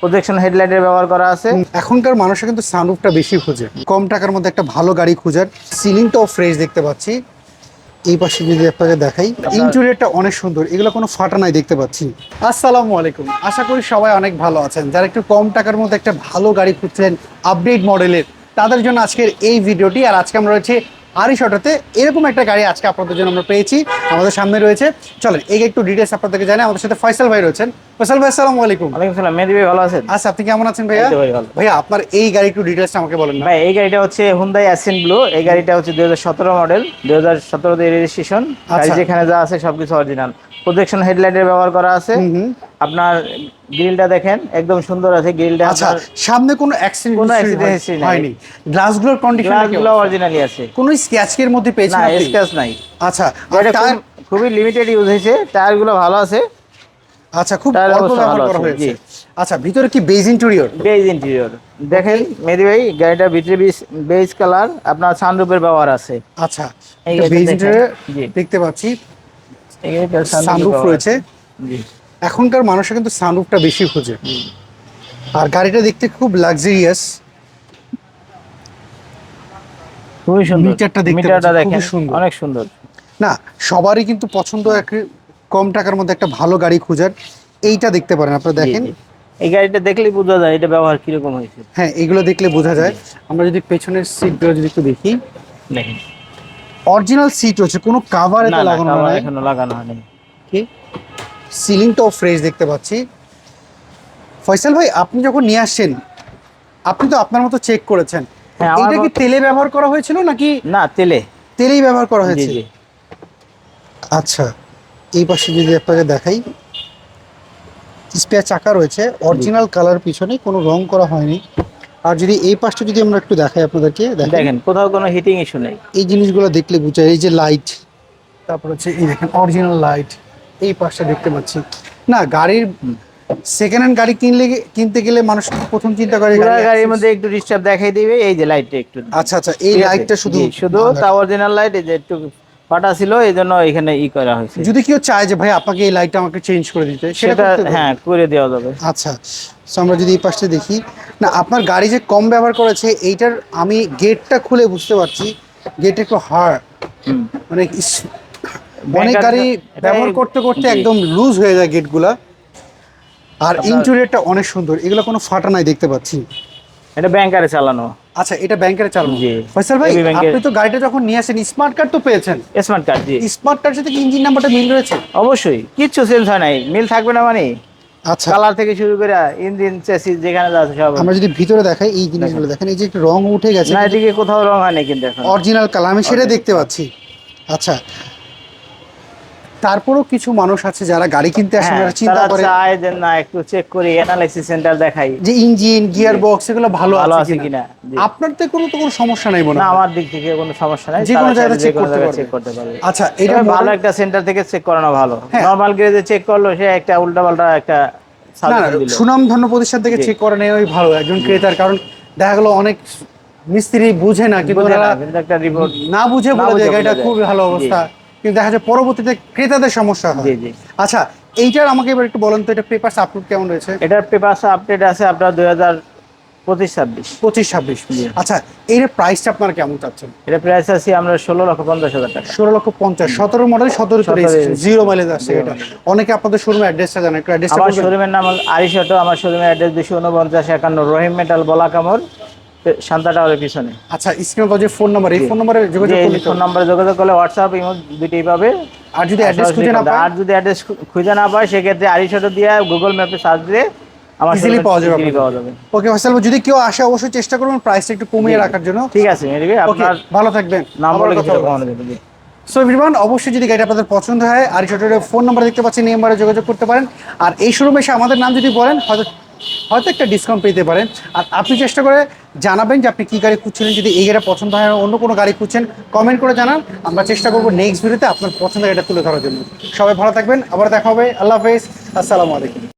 Projection হেডলাইটের ব্যবহার করা আছে। এখনকার মানুষরা কিন্তু সানরুফটা বেশি খোঁজে। কম টাকার মধ্যে একটা ভালো গাড়ি খোঁজার সিলিংটাও ফ্রেশ দেখতে পাচ্ছি। এই পাশে যদি আপনাকে দেখাই ইন্টেরিয়রটা অনেক সুন্দর এগুলো কোনো ফাটা নাই দেখতে পাচ্ছি। আসসালামু আলাইকুম আশা করি সবাই অনেক ভালো আছেন। যারা একটু কম টাকার মধ্যে একটা ভালো গাড়ি খুঁজছেন আপডেট মডেলের তাদের জন্য আজকের এই ভিডিওটি আর আজকে আমরা রয়েছে আরিশ অটোতে এরকম একটা গাড়ি আজকে আপনাদের জন্য আমরা পেয়েছি আমাদের সামনে রয়েছে। চলেন এই একটু ডিটেলস আপনাদেরকে জানাই। আমাদের সাথে ফয়সাল ভাই রয়েছেন। ফয়সাল ভাই আসসালামু আলাইকুম। ওয়ালাইকুম সালাম মেহেদি ভাই ভালো আছেন? আচ্ছা আপনি কেমন আছেন ভাইয়া। ভাইয়া আপনার এই গাড়ি একটু ডিটেলসটা আমাকে বলেন ভাই এই গাড়িটা হচ্ছে হুন্দাই অ্যাসেন্ট ব্লু এই গাড়িটা হচ্ছে দুই হাজার সতেরো মডেল দুই হাজার সতেরোতে রেজিস্ট্রেশন গাড়ি আচ্ছা। যেখানে যা আছে সবকিছু অরিজিনাল প্রজেকশন হেডলাইটের ব্যবহার করা আছে। আপনার গ্রিলটা দেখেন একদম সুন্দর আছে গ্রিলটা। আচ্ছা সামনে কোনো অ্যাক্সিডেন্ট কোনো history নাই। হয়নি। গ্লাসগুলোর কন্ডিশন গ্লাসগুলো অরিজিনালি আছে। কোনো স্ক্র্যাচের মধ্যে পেয়েছেন না? স্ক্র্যাচ নাই। আচ্ছা আর টায়ার খুবই লিমিটেড ইউজ হয়েছে। টায়ারগুলো ভালো আছে। আচ্ছা খুব অল্প ব্যবহার করা হয়েছে। আচ্ছা ভিতরে কি বেজ ইন্টেরিয়র বেজ ইন্টেরিয়র দেখেন মেহেদি ভাই গাড়িটার ভিতরে বেজ কালার আপনার সানরুফের ব্যবহার আছে। আচ্ছা এই বেজ ইন্টেরিয়র দেখতে পাচ্ছি। সানরুফ রয়েছে। জি। এখনকার মানুষরা কিন্তু সানরুফটা বেশি খোঁজে। আর গাড়িটা দেখতে খুব লাক্সারিয়াস খুবই সুন্দর। মিটারটা দেখতে মিটারটা দেখেন। অনেক সুন্দর। না সবারই কিন্তু পছন্দ এক কম টাকার মধ্যে একটা ভালো গাড়ি খোঁজার। এইটা দেখতে পারেন আপনারা দেখেন। এই গাড়িটা দেখলেই বোঝা যায় এটা ব্যবহার কীরকম হয়েছে। হ্যাঁ এগুলো দেখলে বোঝা যায়। আমরা যদি পেছনের সিটগুলো যদি একটু দেখি। দেখেন। অরিজিনাল সিট হচ্ছে কোনো কাভার এতে লাগানো নাই। এখনও লাগানো হয়নি। কি? সিলিংটাও ফ্রেশ দেখতে পাচ্ছি। ফয়সাল ভাই আপনি যখন নিয়ে আসছেন আপনি তো আপনার মতো চেক করেছেন। হ্যাঁ, এটা কি তেলে ব্যবহার করা হয়েছিল নাকি না তেলে। তেলেই ব্যবহার করা হয়েছে? জি। আচ্ছা এই পাশে যদি আপনাকে দেখাই স্পেয়ার চাকা রয়েছে অরিজিনাল কালার পিছনে কোনো রং করা হয়নি। আর যদি এই পাশটা যদি আমরা একটু দেখাই আপনাদেরকে দেখেন। কোথাও কোনো হিটিং ইস্যু নেই। এই জিনিসগুলো দেখলে বোঝা এই যে লাইট তারপর হচ্ছে এই দেখেন অরিজিনাল লাইট এই পাশটা দেখতে পাচ্ছি। না গাড়ির সেকেন্ড হ্যান্ড গাড়ি কিনলে কিনতে গেলে মানুষ প্রথম চিন্তা করে গাড়ির মধ্যে একটু ডিস্টার্ব দেখাই দিবে এই যে লাইটটা একটু। আচ্ছা আচ্ছা এই লাইটটা শুধু শুধু তা অরিজিনাল লাইট এই যে একটু ফাটা ছিল এই জন্য এখানে ই করা হয়েছে। যদি কেউ চায় যে ভাই আপনাকে এই লাইটটা আমাকে চেঞ্জ করে দিতে সেটা? হ্যাঁ করে দেওয়া যাবে। আচ্ছা তো আমরা যদি এই পাশটা দেখি না আপনার গাড়ি যে কম ব্যবহার করেছে এইটার আমি গেটটা খুলে বুঝতে পারছি গেট একটু হার্ড মানে অনেক গাড়ি ব্যবহার করতে করতে একদম লুজ হয়ে যায় গেটগুলা আর ইন্টেরিয়রটা অনেক সুন্দর। এগুলো কোনো ফাটা নাই দেখতে পাচ্ছি। এটা ব্যাংকারে চালানো। আচ্ছা এটা ব্যাংকারে চালানো। জি। ফয়সাল ভাই আপনি তো গাড়িটা যখন নিয়ে আসেন স্মার্ট কার্ড তো পেয়েছেন। স্মার্ট কার্ড জি। স্মার্ট কার্ড সাথে কি ইঞ্জিন নাম্বারটা মিল রয়েছে? অবশ্যই। কিচ্ছু চেঞ্জ হয় নাই। মিল থাকবে না মানে। আচ্ছা। কালার থেকে শুরু করে ইঞ্জিন চেসিস যেখানে যা আছে সব। আমরা যদি ভিতরে দেখাই এই জিনিসগুলো দেখেন। এই যে একটু রং উঠে গেছে না এদিকে কোথাও রং হয়নি কিন্তু এখন। অরিজিনাল কালার আমি সেটা দেখতে পাচ্ছি। আচ্ছা তারপরেও কিছু মানুষ আছে যারা গাড়ি কিনতে আসে হ্যাঁ, ওনারা চিন্তা করে চায় যে না একটু চেক করি অ্যানালাইসিস সেন্টার দেখাই। যে ইঞ্জিন গিয়ার বক্স এগুলো ভালো আছে কিনা। কিনা? তো কোনো তো কোনো সমস্যা নাই মনে না আমার দিক থেকে কোনো সমস্যা নাই। যে কোনো জায়গায় করতে পারবে। চেক করতে পারবে। আচ্ছা এটা এটা ভালো একটা সেন্টার থেকে চেক করানো ভালো। হ্যাঁ। নরমাল গ্রেজে চেক করল সে একটা উল্টাপাল্টা একটা না না, সুনাম ধন্য প্রতিষ্ঠান থেকে চেক করে নেওয়াই ভালো একজন ক্রেতার কারণ দেখা গেলো অনেক মিস্ত্রি বুঝে না কিন্তু না, না বুঝে না বলে বুঝে যে গাড়িটা খুবই ভালো অবস্থা। কিন্তু দেখা যায় পরবর্তীতে ক্রেতাদের সমস্যা হয়। জি জি। আচ্ছা এইটার আমাকে এবার একটু বলেন তো এটা পেপারস আপলোড কেমন রয়েছে? এটার পেপার আপডেট আছে আপনার দুই হাজার পঁচিশ ছাব্বিশ। পঁচিশ ছাব্বিশ। আচ্ছা এর প্রাইসটা আপনারা কেমন চাচ্ছেন? এটা প্রাইস আছে আমরা ষোলো লক্ষ পঞ্চাশ হাজার টাকা। ষোলো লক্ষ পঞ্চাশ। সতেরো মডেল সতেরো জিরো মাইলেজ আসছে এটা। অনেকে আপনাদের শোরুমের অ্যাড্রেসটা জানেন একটু অ্যাড্রেসটা আমার শোরুমের নাম আরিশ অটো আমার শোরুমের অ্যাড্রেস দুশো উনপঞ্চাশ একান্ন রহিম মেটাল বলা কামর শান্তা টাওয়ারের পিছনে। আচ্ছা স্ক্রিনে যে ফোন নাম্বার এই ফোন নাম্বারে যোগাযোগ করলে ফোন নাম্বারে যোগাযোগ করলে হোয়াটসঅ্যাপ ইমো দুইটাই পাবে। আর যদি অ্যাড্রেস খুঁজে না পায়? আর যদি অ্যাড্রেস খুঁজে না পায় সেক্ষেত্রে দিয়ে গুগল ম্যাপে সার্চ দিয়ে আমার showroom পাওয়া যাবে পাওয়া যাবে। ওকে যদি কেউ আসে অবশ্যই চেষ্টা করবেন প্রাইসটা একটু কমিয়ে রাখার জন্য। ঠিক আছে মেরিবে আপনার ভালো থাকবেন। নাম বলে কথা কিছুটা কমানো যাবে সো এভরিওয়ান অবশ্যই যদি গাড়ি আপনাদের পছন্দ হয় আর ফোন নাম্বার দেখতে পাচ্ছেন এই নাম্বারে যোগাযোগ করতে পারেন। আর এই শোরুমে এসে আমাদের নাম যদি বলেন হয়তো হয়তো একটা ডিসকাউন্ট পেতে পারেন। আর আপনি চেষ্টা করে জানাবেন যে আপনি কী গাড়ি খুঁজছিলেন, যদি এই গাড়ি পছন্দ হয়, অন্য কোনো গাড়ি খুঁজছেন কমেন্ট করে জানান। আমরা চেষ্টা করব নেক্সট ভিডিওতে আপনার পছন্দের গাড়িটা তুলে ধরার জন্য। সবাই ভালো থাকবেন, আবার দেখা হবে। আল্লাহ হাফেজ, আসসালামু আলাইকুম।